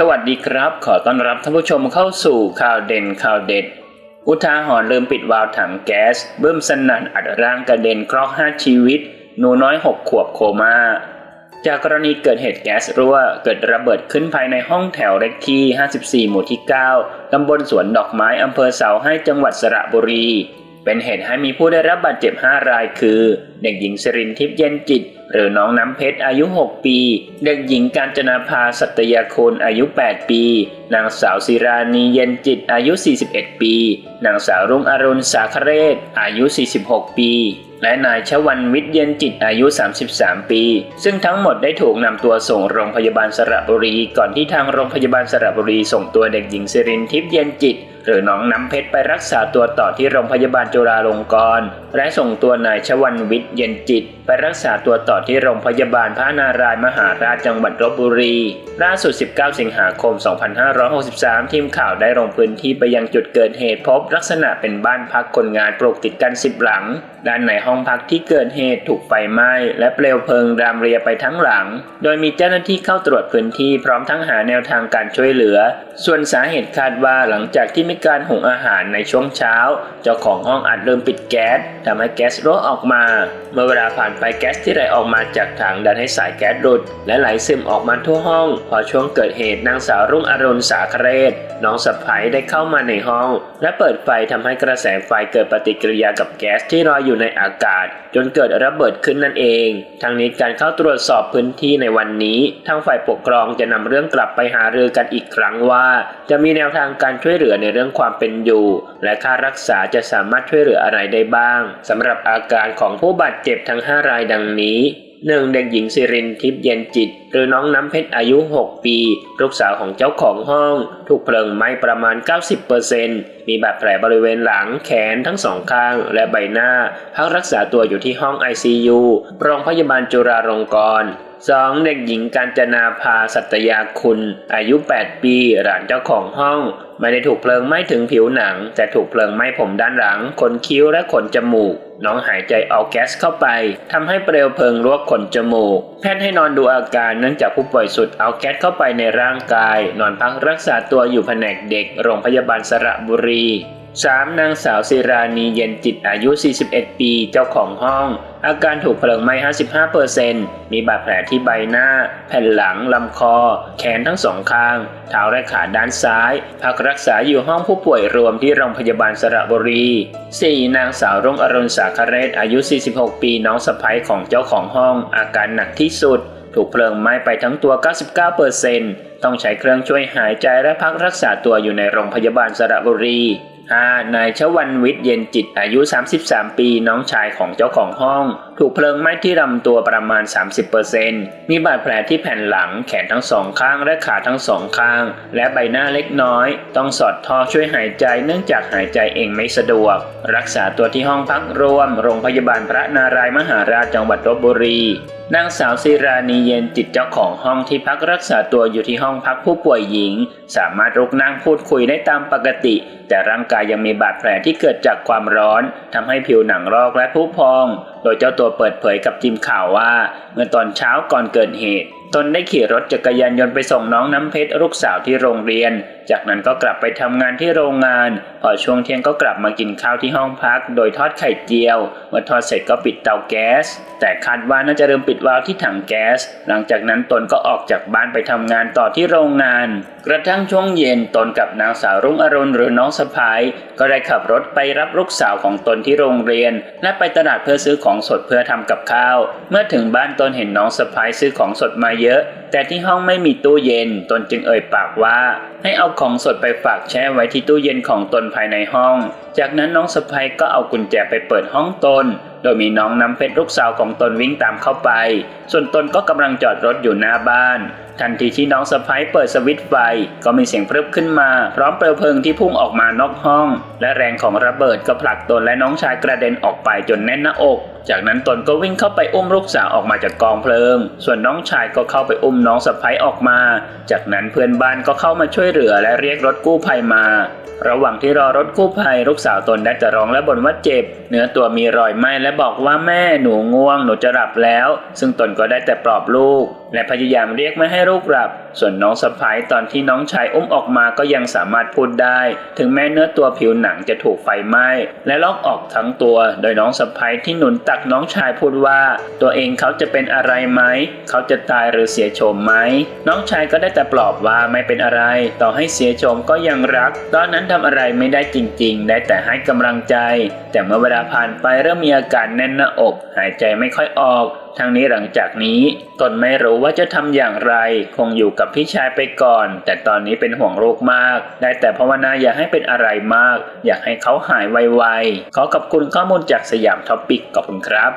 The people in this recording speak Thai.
สวัสดีครับ ขอต้อนรับท่านผู้ชมเข้าสู่ข่าวเด่นข่าวเด็ด อุทาหรณ์ลืมปิดวาล์วถังแก๊สเบึ้มสนั่นอัดร่างกระเด็นคราะห์ห้าชีวิต หนูน้อยหกขวบโคม่า จากกรณีเกิดเหตุแก๊สรั่ว เกิดระเบิดขึ้นภายในห้องแถวเลขที่ 54 หมู่ที่ 9 ตำบลสวนดอกไม้อำเภอเสาให้จังหวัดสระบุรี เป็นเหตุให้มีผู้ได้รับบาดเจ็บ 5 รายคือ เด็กหญิงสรินทิพย์เย็นจิต หรือน้องน้ำเพชรอายุ 6 ปี เด็กหญิงการจนาภาสัตยาคุณอายุ 8 ปี นางสาวศิรานีเย็นจิตอายุ 41 ปี นางสาวรุ่งอรุณสาคเรศอายุ 46 ปีและนายชวันวิทย์เย็นจิตอายุ 33 ปี ซึ่งทั้งหมดได้ถูกนำตัวส่งโรงพยาบาลสระบุรี ก่อนที่ทางโรงพยาบาลสระบุรีส่งตัวเด็กหญิงสิรินทิพย์เย็นจิต หรือน้องน้ำเพชรไปรักษาตัวต่อที่โรงพยาบาลจุฬาลงกรณ์และส่งตัวนายชวันวิทย์เย็นจิต ไปรักษาตัวต่อที่โรงพยาบาลพระนารายณ์มหาราชจังหวัดลบบุรี ล่าสุด 19 สิงหาคม 2563 ทีมข่าวได้ลงพื้นที่ไปยังจุดเกิดเหตุพบลักษณะเป็นบ้านพักคนงานปลูกติดกัน 10 หลัง ด้านในห้องพักที่เกิดเหตุถูกไฟไหม้ และเปลวเพลิงรามเรียไปทั้งหลัง โดยมีเจ้าหน้าที่เข้าตรวจพื้นที่พร้อมทั้งหาแนวทางการช่วยเหลือ ส่วนสาเหตุคาดว่าหลังจากที่มีการหุงอาหารในช่วงเช้า เจ้าของห้องอาจลืมปิดแก๊สทำให้แก๊สรั่วออกมา เมื่อเวลาผ่านไปแก๊สที่ไหลออกมาจากถังดันให้สายแก๊สหลุด และไหลซึมออกมาทั่วห้อง พอช่วงเกิดเหตุนางสาวรุ่งอรุณสาคเรศน้องสะใภ้ได้เข้ามาในห้อง และเปิดไฟทำให้กระแสไฟเกิดปฏิกิริยากับแก๊สที่ลอยอยู่ในอากาศ จนเกิดระเบิดขึ้นนั่นเอง ทั้งนี้การเข้าตรวจสอบพื้นที่ในวันนี้ ทางฝ่ายปกครองจะนำเรื่องกลับไปหารือกันอีกครั้งว่า จะมีแนวทางการช่วยเหลือในเรื่องความเป็นอยู่ และค่ารักษาจะสามารถช่วยเหลืออะไรได้บ้างสำหรับอาการของผู้บาดเจ็บทั้ง 5รายดังนี้ หนึ่งเด็กหญิงสิรินทิพย์เย็นจิต หรือน้องน้ำเพชรอายุ 6 ปี ลูกสาวของเจ้าของห้อง ถูกเพลิงไหม้ประมาณ 90%มีบาดแผลบริเวณหลังแขนทั้งสองข้าง และใบหน้าพักรักษาตัวอยู่ที่ห้อง ICU โรงพยาบาลจุฬาลงกรณ์ 2. เด็กหญิงการจนาภาสัตยาคุณ อายุ 8 ปีหลานเจ้าของห้อง ไม่ได้ถูกเพลิงไหม้ถึงผิวหนัง แต่ถูกเพลิงไหม้ผมด้านหลังขนคิ้วและขนจมูก น้องหายใจเอาแก๊สเข้าไปทำให้เปลวเพลิงลวกขนจมูก แพทย์ให้นอนดูอาการเนื่องจากผู้ป่วยสุดเอาแก๊สเข้าไปในร่างกาย นอนพักรักษาตัวอยู่แผนกเด็กโรงพยาบาลสระบุรี 3. นางสาวศิรานีเย็นจิตอายุ 41 ปี เจ้าของห้อง อาการถูกเพลิงไหม้ 55%มีบาดแผลที่ใบหน้า แผ่นหลัง ลำคอ แขนทั้งสองข้าง เท้าและขาด้านซ้าย พักรักษาอยู่ห้องผู้ป่วยรวมที่โรงพยาบาลสระบุรี 4. นางสาวรุ่งอรุณสาคเรศอายุ 46 ปี น้องสะใภ้ของเจ้าของห้อง อาการหนักที่สุด ถูกเพลิงไหม้ไปทั้งตัว 99%ต้องใช้เครื่องช่วยหายใจและพักรักษาตัวอยู่ในโรงพยาบาลสระบุรีานายชวันวิทย์เย็นจิตอายุ 33 ปีน้องชายของเจ้าของห้อง ถูกเพลิงไหม้ที่ลำตัวประมาณ 30%มีบาดแผลที่แผ่นหลัง แขนทั้งสองข้างและขาทั้งสองข้าง และใบหน้าเล็กน้อย ต้องสอดท่อช่วยหายใจเนื่องจากหายใจเองไม่สะดวก รักษาตัวที่ห้องพักรวม โรงพยาบาลพระนารายณ์มหาราชจังหวัดลบบุรีนางสาวศิรานีเย็นจิตเจ้าของห้องที่พักรักษาตัวอยู่ที่ห้องพักผู้ป่วยหญิง สามารถลุกนั่งพูดคุยได้ตามปกติ แต่ร่างกายยังมีบาดแผลที่เกิดจากความร้อนทำให้ผิวหนังรอกและผุพอง โดยเจ้าตัวเปิดเผยกับทีมข่าวว่า เมื่อตอนเช้าก่อนเกิดเหตุ ตนได้ขี่รถจักรยานยนต์ไปส่งน้องน้ำเพชรลูกสาวที่โรงเรียน จากนั้นก็กลับไปทำงานที่โรงงาน พอช่วงเที่ยงก็กลับมากินข้าวที่ห้องพัก โดยทอดไข่เจียว เมื่อทอดเสร็จก็ปิดเตาแก๊ส แต่คาดว่าน่าจะลืมปิดวาล์วที่ถังแก๊ส หลังจากนั้นตนก็ออกจากบ้านไปทำงานต่อที่โรงงาน กระทั่งช่วงเย็นตนกับนางสาวรุ่งอรุณหรือน้องสะพ้ายก็ได้ขับรถไปรับลูกสาวของตนที่โรงเรียน และไปตลาดเพื่อซื้อของสดเพื่อทำกับข้าว เมื่อถึงบ้านตนเห็นน้องสะพ้ายซื้อของสดมาเยอะ แต่ที่ห้องไม่มีตู้เย็น ตนจึงเอ่ยปากว่า ให้เอาของสดไปฝากแช่ไว้ที่ตู้เย็นของตนภายในห้อง จากนั้นน้องสะพ้ายก็เอากุญแจไปเปิดห้องตน โดยมีน้องน้ำเพชรลูกสาวของตนวิ่งตามเข้าไป ส่วนตนก็กำลังจอดรถอยู่หน้าบ้าน ทันทีที่น้องสะพ้ายเปิดสวิตช์ไฟก็มีเสียงพรึบขึ้นมา พร้อมเปลวเพลิงที่พุ่งออกมานอกห้อง และแรงของระเบิดก็ผลักตนและน้องชายกระเด็นออกไปจนแน่นหน้าอก จากนั้นตนก็วิ่งเข้าไปอุ้มลูกสาวออกมาจากกองเพลิง ส่วนน้องชายก็เข้าไปอุ้มน้องสะพ้ยออกมา จากนั้นเพื่อนบ้านก็เข้ามาช่วยเหลือและเรียกรถกู้ภัยมา ระหว่างที่รอรถกู้ภัยลูกสาวตนได้แต่ร้องและบ่นว่าเจ็บ เนื้อตัวมีรอยไหม้และบอกว่าแม่หนูง่วงหนูจะหลับแล้ว ซึ่งตนก็ได้แต่ปลอบลูก และพยายามเรียกไม่ให้ลูกหลับ ส่วนน้องสะพ้ายตอนที่น้องชายอุ้มออกมาก็ยังสามารถพูดได้ ถึงแม้เนื้อตัวผิวหนังจะถูกไฟไหม้ และลอกออกทั้งตัว โดยน้องสะพ้ายที่หนุนตักน้องชายพูดว่า ตัวเองเขาจะเป็นอะไรไหม เขาจะตายหรือเสียโฉมไหม น้องชายก็ได้แต่ปลอบว่าไม่เป็นอะไร ต่อให้เสียโฉมก็ยังรัก ตอนนั้นทำอะไรไม่ได้จริง ๆ ได้แต่ให้กำลังใจ แต่เมื่อเวลาผ่านไปเริ่มมีอาการแน่นหน้าอก หายใจไม่ค่อยออก ทั้งนี้หลังจากนี้ตนไม่รู้ว่าจะทำอย่างไร คงอยู่กับพี่ชายไปก่อน แต่ตอนนี้เป็นห่วงลูกมาก ได้แต่ภาวนาอย่าให้เป็นอะไรมาก อยากให้เขาหายไวๆ ขอขอบคุณข้อมูลจากสยามท็อปปิกขอบคุณครับ